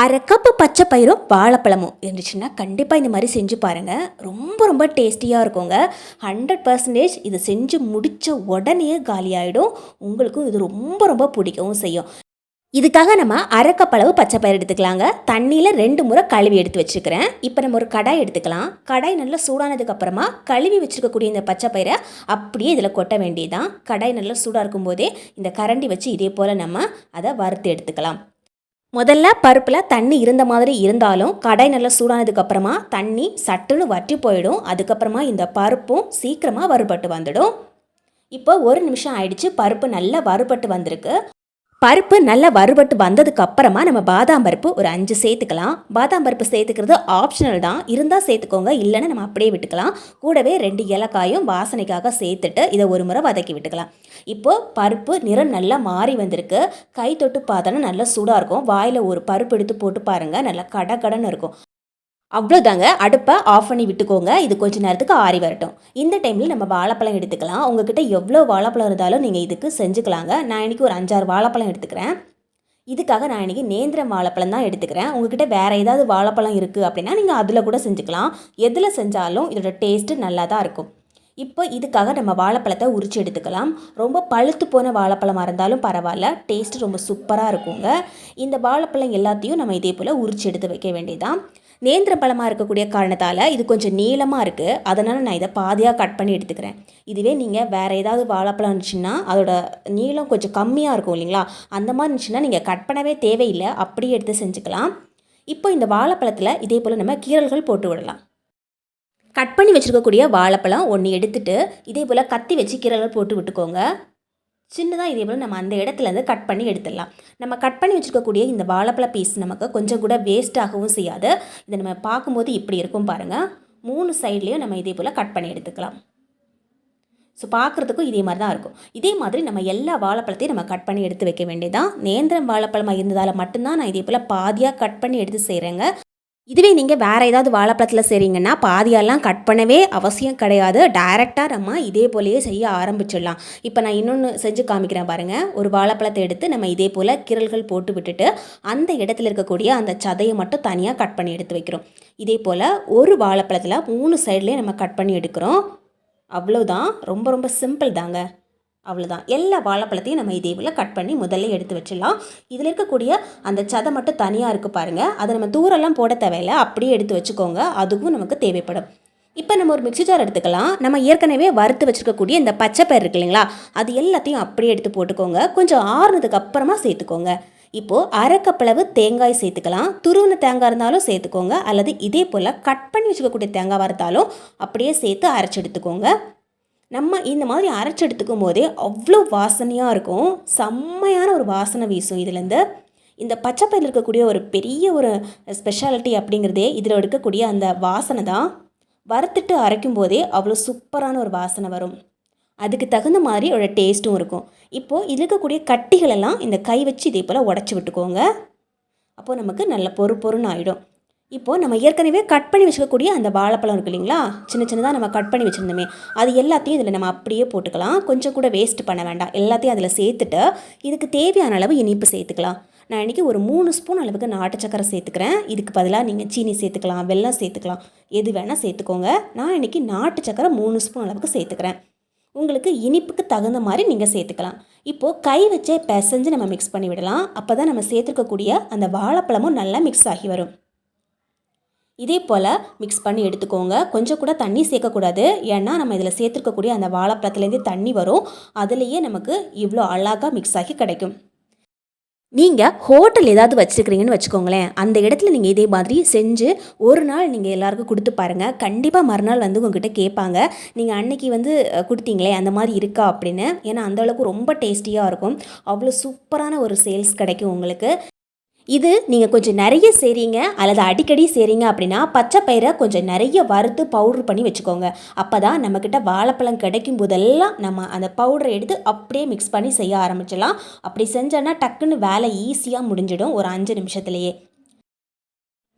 அரை கப்பு பச்சை பயிரும் வாழைப்பழமும் இருந்துச்சுன்னா கண்டிப்பாக இந்த மாதிரி செஞ்சு பாருங்கள் ரொம்ப ரொம்ப டேஸ்டியாக இருக்குங்க. ஹண்ட்ரட் பர்சன்டேஜ் இது செஞ்சு முடித்த உடனே காலியாகிடும் உங்களுக்கும் இது ரொம்ப ரொம்ப பிடிக்கவும் செய்யும். இதுக்காக நம்ம அரைக்கப்பளவு பச்சை பயிர் எடுத்துக்கலாங்க. தண்ணியில் ரெண்டு முறை கழுவி எடுத்து வச்சுக்கிறேன். இப்போ நம்ம ஒரு கடாய் எடுத்துக்கலாம். கடாய் நல்லா சூடானதுக்கப்புறமா கழுவி வச்சுருக்கக்கூடிய இந்த பச்சை பயிரை அப்படியே இதில் கொட்ட வேண்டியதுதான். கடாய் நல்லா சூடாக இருக்கும்போதே இந்த கரண்டி வச்சு இதே போல் நம்ம அதை வறுத்து எடுத்துக்கலாம். முதல்ல பருப்பில் தண்ணி இருந்த மாதிரி இருந்தாலும் கடாய் நல்லா சூடானதுக்கப்புறமா தண்ணி சட்டுன்னு வற்றி போயிடும். அதுக்கப்புறமா இந்த பருப்பும் சீக்கிரமாக வறுபட்டு வந்துடும். இப்போ ஒரு நிமிஷம் ஆயிடுச்சு. பருப்பு நல்லா வறுபட்டு வந்திருக்கு. பருப்பு நல்லா வறுபட்டு வந்ததுக்கு அப்புறமா நம்ம பாதாம் பருப்பு ஒரு அஞ்சு சேர்த்துக்கலாம். பாதாம் பருப்பு சேர்த்துக்கிறது ஆப்ஷனல் தான். இருந்தால் சேர்த்துக்கோங்க இல்லைன்னா நம்ம அப்படியே விட்டுக்கலாம். கூடவே ரெண்டு ஏலக்காயும் வாசனைக்காக சேர்த்துட்டு இதை ஒரு முறை வதக்கி விட்டுக்கலாம். இப்போது பருப்பு நிறம் நல்லா மாறி வந்திருக்கு. கை தொட்டு பார்த்தோன்னா நல்லா சூடாக இருக்கும். வாயில் ஒரு பருப்பு எடுத்து போட்டு பாருங்கள் நல்லா கட கடன் இருக்கும். அவ்வளோதாங்க. அடுப்பை ஆஃப் பண்ணி விட்டுக்கோங்க. இது கொஞ்ச நேரத்துக்கு ஆறி வரட்டும். இந்த டைமில் நம்ம வாழைப்பழம் எடுத்துக்கலாம். உங்ககிட்ட எவ்வளோ வாழைப்பழம் இருந்தாலும் நீங்கள் இதுக்கு செஞ்சுக்கலாங்க. நான் இன்றைக்கி ஒரு அஞ்சாறு வாழைப்பழம் எடுத்துக்கிறேன். இதுக்காக நான் இன்றைக்கி நேந்திரம் வாழைப்பழம் தான் எடுத்துக்கிறேன். உங்ககிட்ட வேறு ஏதாவது வாழைப்பழம் இருக்குது அப்படின்னா நீங்கள் அதில் கூட செஞ்சுக்கலாம். எதில் செஞ்சாலும் இதோட டேஸ்ட்டு நல்லா தான் இருக்கும். இப்போ இதுக்காக நம்ம வாழைப்பழத்தை உரிச்சு எடுத்துக்கலாம். ரொம்ப பழுத்து போன வாழைப்பழமாக இருந்தாலும் பரவாயில்ல. டேஸ்ட்டு ரொம்ப சூப்பராக இருக்குங்க. இந்த வாழைப்பழம் எல்லாத்தையும் நம்ம இதே போல் உரிச்சு எடுத்து வைக்க வேண்டியதான் நேந்திர பழமாக இருக்கக்கூடிய காரணத்தால் இது கொஞ்சம் நீளமாக இருக்குது அதனால் நான் இதை பாதியாக கட் பண்ணி எடுத்துக்கிறேன். இதுவே நீங்கள் வேறு ஏதாவது வாழைப்பழம் இருந்துச்சுன்னா அதோட நீளம் கொஞ்சம் கம்மியாக இருக்கும் இல்லைங்களா? அந்த மாதிரி இருந்துச்சுன்னா நீங்கள் கட் பண்ணவே தேவையில்லை. அப்படியே எடுத்து செஞ்சுக்கலாம். இப்போ இந்த வாழைப்பழத்தில் இதே போல் நம்ம கீரல்கள் போட்டு விடலாம். கட் பண்ணி வச்சுருக்கக்கூடிய வாழைப்பழம் ஒன்று எடுத்துகிட்டு இதே போல் கத்தி வச்சு கீரல்கள் போட்டு விட்டுக்கோங்க. சின்னதாக இதே போல் நம்ம அந்த இடத்துலேருந்து கட் பண்ணி எடுத்துடலாம். நம்ம கட் பண்ணி வச்சுருக்கக்கூடிய இந்த வாழைப்பழ பீஸ் நமக்கு கொஞ்சம் கூட வேஸ்ட் ஆகவும் செய்யாது. இதை நம்ம பார்க்கும்போது இப்படி இருக்கும் பாருங்கள் மூணு சைட்லேயும் நம்ம இதே போல் கட் பண்ணி எடுத்துக்கலாம். ஸோ பார்க்குறதுக்கும் இதே மாதிரி தான் இருக்கும். இதே மாதிரி நம்ம எல்லா வாழைப்பழத்தையும் நம்ம கட் பண்ணி எடுத்து வைக்க வேண்டியதான் நேந்திரம் வாழைப்பழமாக இருந்ததால் மட்டும்தான் நான் இதே போல் பாதியாக கட் பண்ணி எடுத்து செய்கிறேங்க இதுவே நீங்கள் வேறு ஏதாவது வாழைப்பழத்தில் செய்கிறீங்கன்னா பாதியெல்லாம் கட் பண்ணவே அவசியம் கிடையாது. டைரெக்டாக நம்ம இதே போலேயே செய்ய ஆரம்பிச்சிடலாம். இப்போ நான் இன்னொன்று செஞ்சு காமிக்கிறேன் பாருங்கள் ஒரு வாழைப்பழத்தை எடுத்து நம்ம இதே போல் கிரல்கள் போட்டு விட்டுட்டு அந்த இடத்துல இருக்கக்கூடிய அந்த சதையை மட்டும் தனியாக கட் பண்ணி எடுத்து வைக்கிறோம். இதே போல் ஒரு வாழைப்பழத்தில் மூணு சைட்லேயும் நம்ம கட் பண்ணி எடுக்கிறோம். அவ்வளோதான் ரொம்ப ரொம்ப சிம்பிள் தாங்க. அவ்வளோதான் எல்லா வாழைப்பழத்தையும் நம்ம இதே போல் கட் பண்ணி முதல்ல எடுத்து வச்சிடலாம். இதில் இருக்கக்கூடிய அந்த சதை மட்டும் தனியாக இருக்குது பாருங்கள் அதை நம்ம தூரெல்லாம் போட தேவையில்ல. அப்படியே எடுத்து வச்சுக்கோங்க. அதுவும் நமக்கு தேவைப்படும். இப்போ நம்ம ஒரு மிக்சி ஜார் எடுத்துக்கலாம். நம்ம ஏற்கனவே வறுத்து வச்சுருக்கக்கூடிய இந்த பச்சை பயிர் இருக்கு இல்லைங்களா? அது எல்லாத்தையும் அப்படியே எடுத்து போட்டுக்கோங்க. கொஞ்சம் ஆறுனதுக்கு அப்புறமா சேர்த்துக்கோங்க. இப்போது அரைக்கப்பளவு தேங்காய் சேர்த்துக்கலாம். துருவின தேங்காய் இருந்தாலும் சேர்த்துக்கோங்க. அல்லது இதே போல் கட் பண்ணி வச்சுக்கக்கூடிய தேங்காய் இருந்தாலும் அப்படியே சேர்த்து அரைச்சி எடுத்துக்கோங்க. நம்ம இந்த மாதிரி அரைச்சி எடுத்துக்கும் போதே அவ்வளோ வாசனையாக இருக்கும். செம்மையான ஒரு வாசனை வீசும் இதுலேருந்து. இந்த பச்சைப்பயில் இருக்கக்கூடிய ஒரு பெரிய ஒரு ஸ்பெஷாலிட்டி அப்படிங்கிறதே இதில் இருக்கக்கூடிய அந்த வாசனை தான். வறுத்துட்டு அரைக்கும் போதே அவ்வளோ சூப்பரான ஒரு வாசனை வரும். அதுக்கு தகுந்த மாதிரி ஒரு டேஸ்ட்டும் இருக்கும். இப்போது இது இருக்கக்கூடிய கட்டிகளெல்லாம் இந்த கை வச்சு இதே போல் உடச்சி விட்டுக்கோங்க. அப்போது நமக்கு நல்ல பொறு பொருன்னு ஆகிடும் இப்போது நம்ம ஏற்கனவே கட் பண்ணி வச்சுக்கக்கூடிய அந்த வாழைப்பழம் இருக்கு இல்லைங்களா? சின்ன சின்னதாக நம்ம கட் பண்ணி வச்சுருந்தோமே. அது எல்லாத்தையும் இதில் நம்ம அப்படியே போட்டுக்கலாம். கொஞ்சம் கூட வேஸ்ட் பண்ண வேண்டாம். எல்லாத்தையும் அதில் சேர்த்துட்டு இதுக்கு தேவையான அளவு இனிப்பு சேர்த்துக்கலாம். நான் இன்றைக்கி ஒரு மூணு ஸ்பூன் அளவுக்கு நாட்டு சக்கரை சேர்த்துக்கிறேன். இதுக்கு பதிலாக நீங்கள் சீனி சேர்த்துக்கலாம் வெல்லம் சேர்த்துக்கலாம். எது வேணால் சேர்த்துக்கோங்க. நான் இன்றைக்கி நாட்டு சக்கரை மூணு ஸ்பூன் அளவுக்கு சேர்த்துக்கிறேன். உங்களுக்கு இனிப்புக்கு தகுந்த மாதிரி நீங்கள் சேர்த்துக்கலாம். இப்போது கை வச்சே பிசைஞ்சு நம்ம மிக்ஸ் பண்ணி விடலாம். அப்போ தான் நம்ம சேர்த்துருக்கக்கூடிய அந்த வாழைப்பழமும் நல்லா மிக்ஸ் ஆகி வரும். இதே போல் மிக்ஸ் பண்ணி எடுத்துக்கோங்க. கொஞ்சம் கூட தண்ணி சேர்க்கக்கூடாது. ஏன்னா நம்ம இதில் சேர்த்துருக்கக்கூடிய அந்த வாழைப்பழத்துலேருந்து தண்ணி வரும். அதுலேயே நமக்கு இவ்வளோ அழகாக மிக்ஸ் ஆகி கிடைக்கும். நீங்கள் ஹோட்டல் ஏதாவது வச்சுருக்கிறீங்கன்னு வச்சுக்கோங்களேன். அந்த இடத்துல நீங்கள் இதே மாதிரி செஞ்சு ஒரு நாள் நீங்கள் எல்லாருக்கும் கொடுத்து பாருங்கள் கண்டிப்பாக மறுநாள் வந்து உங்ககிட்ட கேட்பாங்க. நீங்கள் அன்னைக்கு வந்து கொடுத்தீங்களே அந்த மாதிரி இருக்கா அப்படின்னு. ஏன்னா அந்த அளவுக்கு ரொம்ப டேஸ்டியாக இருக்கும். அவ்வளோ சூப்பரான ஒரு சேல்ஸ் கிடைக்கும் உங்களுக்கு. இது நீங்கள் கொஞ்சம் நிறைய செய்கிறீங்க அல்லது அடிக்கடி செய்கிறீங்க அப்படின்னா பச்சை பயிரை கொஞ்சம் நிறைய வறுத்து பவுட்ரு பண்ணி வச்சுக்கோங்க. அப்போ தான் நம்மக்கிட்ட வாழைப்பழம் கிடைக்கும் போதெல்லாம் நம்ம அந்த பவுடரை எடுத்து அப்படியே மிக்ஸ் பண்ணி செய்ய ஆரம்பிச்சிடலாம். அப்படி செஞ்சோன்னா டக்குன்னு வேலை ஈஸியாக முடிஞ்சிடும் ஒரு அஞ்சு நிமிஷத்துலேயே.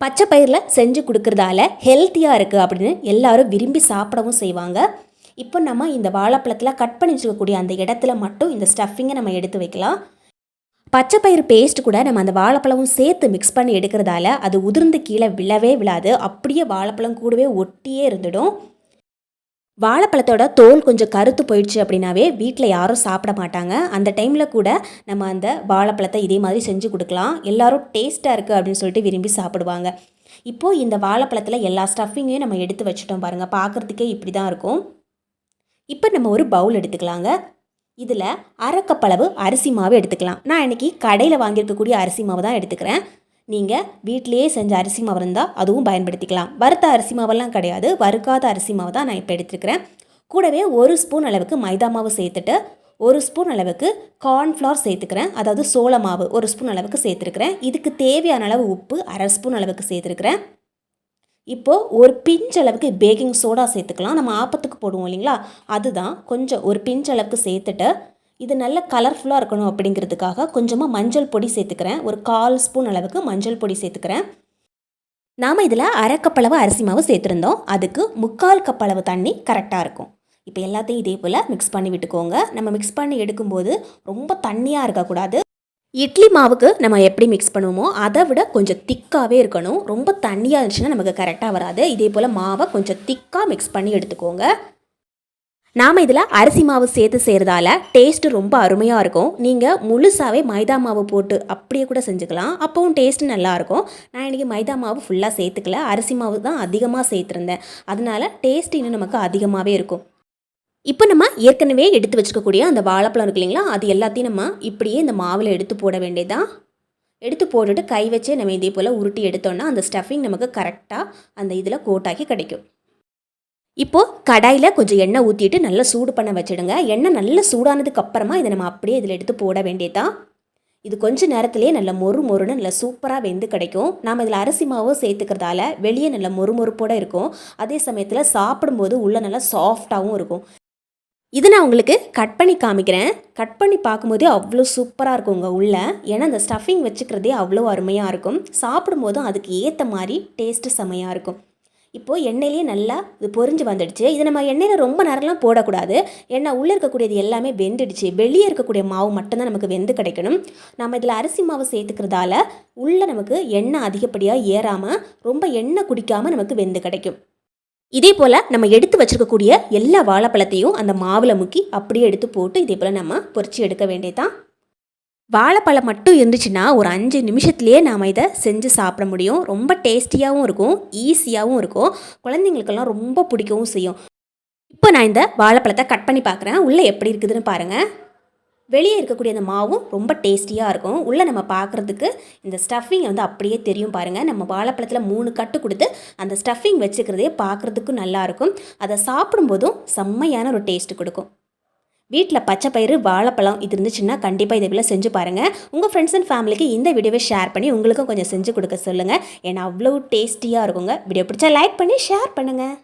பச்சை பயிரில் செஞ்சு கொடுக்குறதால ஹெல்த்தியாக இருக்குது அப்படின்னு எல்லாரும் விரும்பி சாப்பிடவும் செய்வாங்க. இப்போ நம்ம இந்த வாழைப்பழத்தில் கட் பண்ணி வச்சுக்கக்கூடிய அந்த இடத்துல மட்டும் இந்த ஸ்டஃபிங்கை நம்ம எடுத்து வைக்கலாம். பச்சை பயிறு பேஸ்ட் கூட நம்ம அந்த வாழைப்பழமும் சேர்த்து மிக்ஸ் பண்ணி எடுக்கிறதால அது உதிர்ந்து கீழே விழவே விழாது. அப்படியே வாழைப்பழம் கூடவே ஒட்டியே இருந்துடும். வாழைப்பழத்தோட தோல் கொஞ்சம் கருத்து போயிடுச்சு அப்படின்னாவே வீட்டில் யாரும் சாப்பிட மாட்டாங்க. அந்த டைமில் கூட நம்ம அந்த வாழைப்பழத்தை இதே மாதிரி செஞ்சு கொடுக்கலாம். எல்லாரும் டேஸ்ட்டாக இருக்குது அப்படின்னு சொல்லிட்டு விரும்பி சாப்பிடுவாங்க. இப்போது இந்த வாழைப்பழத்தில் எல்லா ஸ்டஃபிங்கையும் நம்ம எடுத்து வச்சுட்டோம் பாருங்கள் பார்க்குறதுக்கே இப்படி தான் இருக்கும். இப்போ நம்ம ஒரு பவுல் எடுத்துக்கலாங்க. இதில் அரைக்கப்பளவு அரிசி மாவு எடுத்துக்கலாம். நான் இன்றைக்கி கடையில் வாங்கியிருக்கக்கூடிய அரிசி மாவு தான் எடுத்துக்கிறேன். நீங்கள் வீட்டிலேயே செஞ்ச அரிசி மாவு இருந்தால் அதுவும் பயன்படுத்திக்கலாம். வறுத்த அரிசி மாவெல்லாம் கிடையாது. வறுக்காத அரிசி மாவு தான் நான் இப்போ எடுத்துருக்கிறேன் கூடவே ஒரு ஸ்பூன் அளவுக்கு மைதா மாவு சேர்த்துட்டு ஒரு ஸ்பூன் அளவுக்கு கார்ன்ஃப்ளவர் சேர்த்துக்கிறேன். அதாவது சோள மாவு ஒரு ஸ்பூன் அளவுக்கு சேர்த்துருக்கிறேன். இதுக்கு தேவையான அளவு உப்பு அரை ஸ்பூன் அளவுக்கு சேர்த்துருக்கிறேன். இப்போது ஒரு பிஞ்ச் அளவுக்கு பேக்கிங் சோடா சேர்த்துக்கலாம். நம்ம ஆப்பத்துக்கு போடுவோம் இல்லைங்களா? அதுதான் கொஞ்சம் ஒரு பிஞ்ச் அளவுக்கு சேர்த்துட்டு இது நல்ல கலர்ஃபுல்லாக இருக்கணும் அப்படிங்கிறதுக்காக கொஞ்சமாக மஞ்சள் பொடி சேர்த்துக்கிறேன். ஒரு கால் ஸ்பூன் அளவுக்கு மஞ்சள் பொடி சேர்த்துக்கிறேன். நாம் இதில் அரை கப்பளவு அரிசி மாவு சேர்த்துருந்தோம். அதுக்கு முக்கால் கப்பளவு தண்ணி கரெக்டாக இருக்கும். இப்போ எல்லாத்தையும் இதே போல் மிக்ஸ் பண்ணி விட்டுக்கோங்க. நம்ம மிக்ஸ் பண்ணி எடுக்கும்போது ரொம்ப தண்ணியாக இருக்கக்கூடாது. இட்லி மாவுக்கு நம்ம எப்படி மிக்ஸ் பண்ணுவோமோ அதை விட கொஞ்சம் திக்காகவே இருக்கணும். ரொம்ப தண்ணியாக இருந்துச்சுன்னா நமக்கு கரெக்டாக வராது. இதே போல் மாவை கொஞ்சம் திக்காக மிக்ஸ் பண்ணி எடுத்துக்கோங்க. நாம் இதில் அரிசி மாவு சேர்த்து செய்கிறதால டேஸ்ட்டு ரொம்ப அருமையாக இருக்கும். நீங்கள் முழுசாகவே மைதா மாவு போட்டு அப்படியே கூட செஞ்சுக்கலாம். அப்போவும் டேஸ்ட்டு நல்லாயிருக்கும் நான் இன்றைக்கி மைதா மாவு ஃபுல்லாக சேர்த்துக்கல. அரிசி மாவு தான் அதிகமாக சேர்த்துருந்தேன். அதனால டேஸ்ட் இன்னும் நமக்கு அதிகமாகவே இருக்கும். இப்போ நம்ம ஏற்கனவே எடுத்து வச்சுக்கக்கூடிய அந்த வாழைப்பழம் இருக்கு இல்லைங்களா? அது எல்லாத்தையும் நம்ம இப்படியே இந்த மாவில் எடுத்து போட வேண்டியதான் எடுத்து போட்டுட்டு கை வச்சே நம்ம இதே போல் உருட்டி எடுத்தோன்னா அந்த ஸ்டஃபிங் நமக்கு கரெக்டாக அந்த இதில் கோட்டாக்கி கிடைக்கும். இப்போது கடாயில் கொஞ்சம் எண்ணெய் ஊற்றிட்டு நல்லா சூடு பண்ண வச்சுடுங்க. எண்ணெய் நல்லா சூடானதுக்கு அப்புறமா இதை நம்ம அப்படியே இதில் எடுத்து போட வேண்டியதான் இது கொஞ்ச நேரத்துலேயே நல்ல மொறு மொறுன்னு நல்லா சூப்பராக வெந்து கிடைக்கும். நாம் இதில் அரிசி மாவும் சேர்த்துக்கிறதால வெளியே நல்ல மொறு மொறுப்போட இருக்கும். அதே சமயத்தில் சாப்பிடும்போது உள்ளே நல்லா சாஃப்டாகவும் இருக்கும். இது நான் உங்களுக்கு கட் பண்ணி காமிக்கிறேன். கட் பண்ணி பார்க்கும்போதே அவ்வளோ சூப்பராக இருக்கும் உங்கள் உள்ள. ஏன்னா அந்த ஸ்டஃபிங் வச்சுக்கிறதே அவ்வளோ அருமையாக இருக்கும். சாப்பிடும்போதும் அதுக்கு ஏற்ற மாதிரி டேஸ்ட்டு செமையாக இருக்கும். இப்போது எண்ணெயிலே நல்லா இது பொரிஞ்சு வந்துடுச்சு. இது நம்ம எண்ணெயில் ரொம்ப நேரம்லாம் போடக்கூடாது. எண்ணெய் உள்ளே இருக்கக்கூடியது எல்லாமே வெந்துடுச்சு. வெளியே இருக்கக்கூடிய மாவு மட்டும்தான் நமக்கு வெந்து கிடைக்கணும். நம்ம இதில் அரிசி மாவு சேர்த்துக்கிறதால உள்ளே நமக்கு எண்ணெய் அதிகப்படியாக ஏறாமல் ரொம்ப எண்ணெய் குடிக்காமல் நமக்கு வெந்து கிடைக்கும். இதே போல் நம்ம எடுத்து வச்சுருக்கக்கூடிய எல்லா வாழைப்பழத்தையும் அந்த மாவில் முக்கி அப்படியே எடுத்து போட்டு இதே போல் நம்ம பொறிச்சு எடுக்க வேண்டியதான் வாழைப்பழம் மட்டும் இருந்துச்சுன்னா ஒரு அஞ்சு நிமிஷத்துலேயே நாம் இதை செஞ்சு சாப்பிட முடியும். ரொம்ப டேஸ்டியாகவும் இருக்கும் ஈஸியாகவும் இருக்கும். குழந்தைங்களுக்கெல்லாம் ரொம்ப பிடிக்கவும் செய்யும். இப்போ நான் இந்த வாழைப்பழத்தை கட் பண்ணி பார்க்குறேன். உள்ளே எப்படி இருக்குதுன்னு பாருங்கள் வெளியே இருக்கக்கூடிய அந்த மாவும் ரொம்ப டேஸ்டியாக இருக்கும். உள்ளே நம்ம பார்க்குறதுக்கு இந்த ஸ்டஃபிங் வந்து அப்படியே தெரியும் பாருங்கள் நம்ம வாழைப்பழத்தில் மூணு கட்டு கொடுத்து அந்த ஸ்டஃபிங் வச்சுக்கிறதே பார்க்குறதுக்கும் நல்லாயிருக்கும் அதை சாப்பிடும்போதும் செம்மையான ஒரு டேஸ்ட் கொடுக்கும். வீட்டில் பச்சை பயிறு வாழைப்பழம் இது இருந்துச்சுன்னா கண்டிப்பாக இதை போல் செஞ்சு பாருங்கள் உங்கள் ஃப்ரெண்ட்ஸ் அண்ட் ஃபேமிலிக்கு இந்த வீடியோவை ஷேர் பண்ணி உங்களுக்கும் கொஞ்சம் செஞ்சு கொடுக்க சொல்லுங்கள் ஏன்னா அவ்வளோ டேஸ்டியாக இருக்குங்க. வீடியோ பிடிச்சா லைக் பண்ணி ஷேர் பண்ணுங்கள்